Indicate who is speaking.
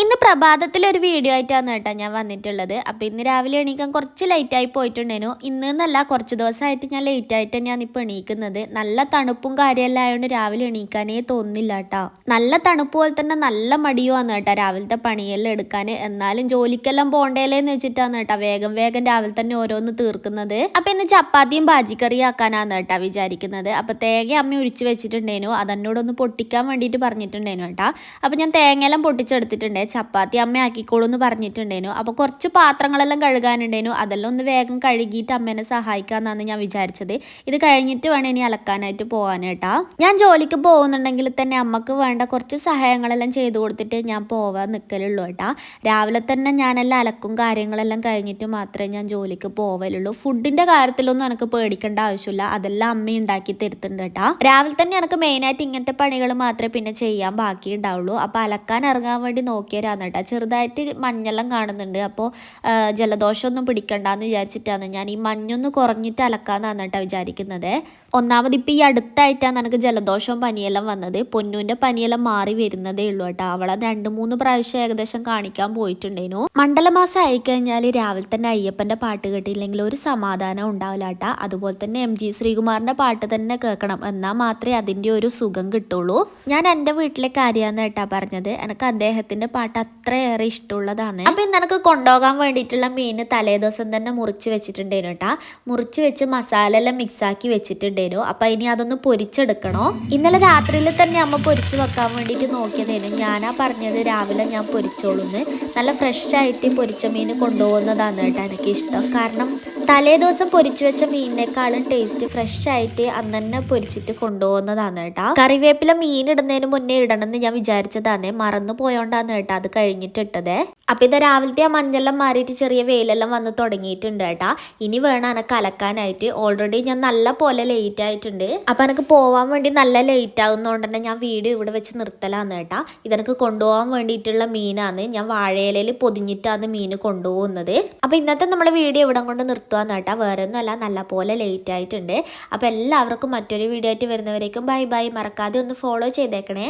Speaker 1: ഇന്ന് പ്രഭാതത്തിൽ ഒരു വീഡിയോ ആയിട്ടാണ് കേട്ടോ ഞാൻ വന്നിട്ടുള്ളത്. അപ്പോൾ ഇന്ന് രാവിലെ എണീക്കാൻ കുറച്ച് ലേറ്റായി പോയിട്ടുണ്ടേനു ഇന്ന് എന്നല്ല കുറച്ച് ദിവസമായിട്ട് ഞാൻ ലേറ്റായിട്ട് തന്നെയാണ് ഇപ്പോൾ എണീക്കുന്നത്. നല്ല തണുപ്പും കാര്യമെല്ലാം ആയതുകൊണ്ട് രാവിലെ എണീക്കാനേ തോന്നില്ല കേട്ടോ. നല്ല തണുപ്പ് പോലെ തന്നെ നല്ല മടിയുമാണ് കേട്ടോ രാവിലത്തെ പണിയെല്ലാം എടുക്കാൻ എന്നാലും ജോലിക്കെല്ലാം പോണ്ടേലേന്ന് വെച്ചിട്ടാണ് കേട്ടോ വേഗം വേഗം രാവിലെ തന്നെ ഓരോന്ന് തീർക്കുന്നത്. അപ്പോൾ ഇന്ന് ചപ്പാത്തിയും ബാജിക്കറിയും ആക്കാനാണ് കേട്ടോ വിചാരിക്കുന്നത്. അപ്പോൾ തേങ്ങ അമ്മ ഉരിച്ചു വെച്ചിട്ടുണ്ടേനു അതെന്നോടൊന്ന് പൊട്ടിക്കാൻ വേണ്ടിയിട്ട് പറഞ്ഞിട്ടുണ്ടേനു കേട്ടോ. അപ്പോൾ ഞാൻ തേങ്ങയെല്ലാം പൊട്ടിച്ചെടുത്തിട്ടുണ്ട്. ചപ്പാത്തി അമ്മ ആക്കിക്കോളൂ എന്ന് പറഞ്ഞിട്ടുണ്ടേനു. അപ്പോൾ കുറച്ച് പാത്രങ്ങളെല്ലാം കഴുകാനുണ്ടേനു. അതെല്ലാം ഒന്ന് വേഗം കഴുകിയിട്ട് അമ്മേനെ സഹായിക്കാമെന്നാണ് ഞാൻ വിചാരിച്ചത്. ഇത് കഴിഞ്ഞിട്ട് വേണം ഇനി അലക്കാനായിട്ട് പോകാനേട്ടാ ഞാൻ ജോലിക്ക് പോകുന്നുണ്ടെങ്കിൽ തന്നെ അമ്മയ്ക്ക് വേണ്ട കുറച്ച് സഹായങ്ങളെല്ലാം ചെയ്തു കൊടുത്തിട്ട് ഞാൻ പോവാൻ നിൽക്കലുള്ളൂ കേട്ടാ. രാവിലെ തന്നെ ഞാനെല്ലാം അലക്കും കാര്യങ്ങളെല്ലാം കഴിഞ്ഞിട്ട് മാത്രമേ ഞാൻ ജോലിക്ക് പോവലുള്ളൂ. ഫുഡിന്റെ കാര്യത്തിലൊന്നും എനിക്ക് പേടിക്കേണ്ട ആവശ്യമില്ല. അതെല്ലാം അമ്മ ഉണ്ടാക്കി തരുത്തുണ്ട് കേട്ടാ. രാവിലെ തന്നെ എനിക്ക് മെയിനായിട്ട് ഇങ്ങനത്തെ പണികൾ മാത്രമേ പിന്നെ ചെയ്യാൻ ബാക്കി ഉണ്ടാവുള്ളൂ അപ്പോൾ അലക്കാൻ ഇറങ്ങാൻ വേണ്ടി നോക്കിയ പേരാണ് കേട്ടോ. ചെറുതായിട്ട് മഞ്ഞെല്ലാം കാണുന്നുണ്ട്. അപ്പോൾ ജലദോഷമൊന്നും പിടിക്കണ്ടെന്ന് വിചാരിച്ചിട്ടാണ് ഞാൻ ഈ മഞ്ഞൊന്ന് കുറഞ്ഞിട്ട് അലക്കാമെന്നാണ് കേട്ടോ വിചാരിക്കുന്നത്. ഒന്നാമത് ഇപ്പം ഈ അടുത്തായിട്ടാണ് എനിക്ക് ജലദോഷവും പനിയെല്ലാം വന്നത്. പൊന്നൂന്റെ പനിയെല്ലാം മാറി വരുന്നതേ ഉള്ളൂ കേട്ടോ. അവളെ രണ്ട് മൂന്ന് പ്രാവശ്യം ഏകദേശം കാണിക്കാൻ പോയിട്ടുണ്ടേനു മണ്ഡലമാസം ആയിക്കഴിഞ്ഞാൽ രാവിലെ തന്നെ അയ്യപ്പന്റെ പാട്ട് കേട്ടില്ലെങ്കിൽ ഒരു സമാധാനം ഉണ്ടാവില്ല കേട്ടോ. അതുപോലെ തന്നെ എം ജി ശ്രീകുമാറിന്റെ പാട്ട് തന്നെ കേൾക്കണം. എന്നാൽ മാത്രമേ അതിന്റെ ഒരു സുഖം കിട്ടുള്ളൂ. ഞാൻ എന്റെ വീട്ടിലെ കാര്യമാണ് കേട്ടാ പറഞ്ഞത്. എനിക്ക് അദ്ദേഹത്തിന്റെ പാട്ട് അത്രയേറെ ഇഷ്ടമുള്ളതാണ്. അപ്പം ഇന്ന് എനിക്ക് കൊണ്ടുപോകാൻ വേണ്ടിയിട്ടുള്ള മീൻ തലേദിവസം തന്നെ മുറിച്ച് വെച്ചിട്ടുണ്ടേനു കേട്ടാ. മുറിച്ച് വെച്ച് മസാല എല്ലാം മിക്സാക്കി വെച്ചിട്ടുണ്ടേനു അപ്പം ഇനി അതൊന്ന് പൊരിച്ചെടുക്കണോ? ഇന്നലെ രാത്രിയിൽ തന്നെ അമ്മ പൊരിച്ച് വെക്കാൻ വേണ്ടിയിട്ട് നോക്കിയതേനു ഞാനാ പറഞ്ഞത് രാവിലെ ഞാൻ പൊരിച്ചോളൂന്ന്. നല്ല ഫ്രഷ് ആയിട്ട് പൊരിച്ച മീൻ കൊണ്ടുപോകുന്നതാണ് കേട്ടോ എനിക്ക് ഇഷ്ടം കാരണം തലേ ദിവസം പൊരിച്ചു വെച്ച മീനിനേക്കാളും ടേസ്റ്റ് ഫ്രഷ് ആയിട്ട് അന്ന് തന്നെ പൊരിച്ചിട്ട് കൊണ്ടുപോകുന്നതാണ് കേട്ടോ. കറിവേപ്പില മീൻ ഇടുന്നതിന് മുന്നേ ഇടണമെന്ന് ഞാൻ വിചാരിച്ചതാണ്. മറന്നു പോയോണ്ടാണ് കേട്ടോ അത് കഴിഞ്ഞിട്ട് ഇട്ടത് അപ്പൊ ഇത് രാവിലത്തെ ആ മഞ്ഞെല്ലാം മാറിയിട്ട് ചെറിയ വെയിലെല്ലാം വന്ന് തുടങ്ങിയിട്ടുണ്ട് കേട്ടാ. ഇനി വേണം എനക്ക് അലക്കാനായിട്ട്. ഓൾറെഡി ഞാൻ നല്ല പോലെ ലേറ്റ് ആയിട്ടുണ്ട്. അപ്പൊ എനിക്ക് പോവാൻ വേണ്ടി നല്ല ലേറ്റ് ആകുന്നതുകൊണ്ട് തന്നെ ഞാൻ വീഡിയോ ഇവിടെ വെച്ച് നിർത്തലാന്ന് കേട്ടാ. ഇതെനിക്ക് കൊണ്ടുപോകാൻ വേണ്ടിയിട്ടുള്ള മീനാണ്. ഞാൻ വാഴയിലയിൽ പൊതിഞ്ഞിട്ടാണ് മീൻ കൊണ്ടുപോകുന്നത്. അപ്പൊ ഇന്നത്തെ നമ്മളെ വീഡിയോ ഇവിടെ കൊണ്ട് നിർത്തുവാന്ന് കേട്ടാ വേറെ ഒന്നുമല്ല നല്ല പോലെ ലേറ്റ് ആയിട്ടുണ്ട്. അപ്പോൾ എല്ലാവർക്കും മറ്റൊരു വീഡിയോ ആയിട്ട് വരുന്നവരേക്കും ബൈ ബൈ മറക്കാതെ ഒന്ന് ഫോളോ ചെയ്തേക്കണേ.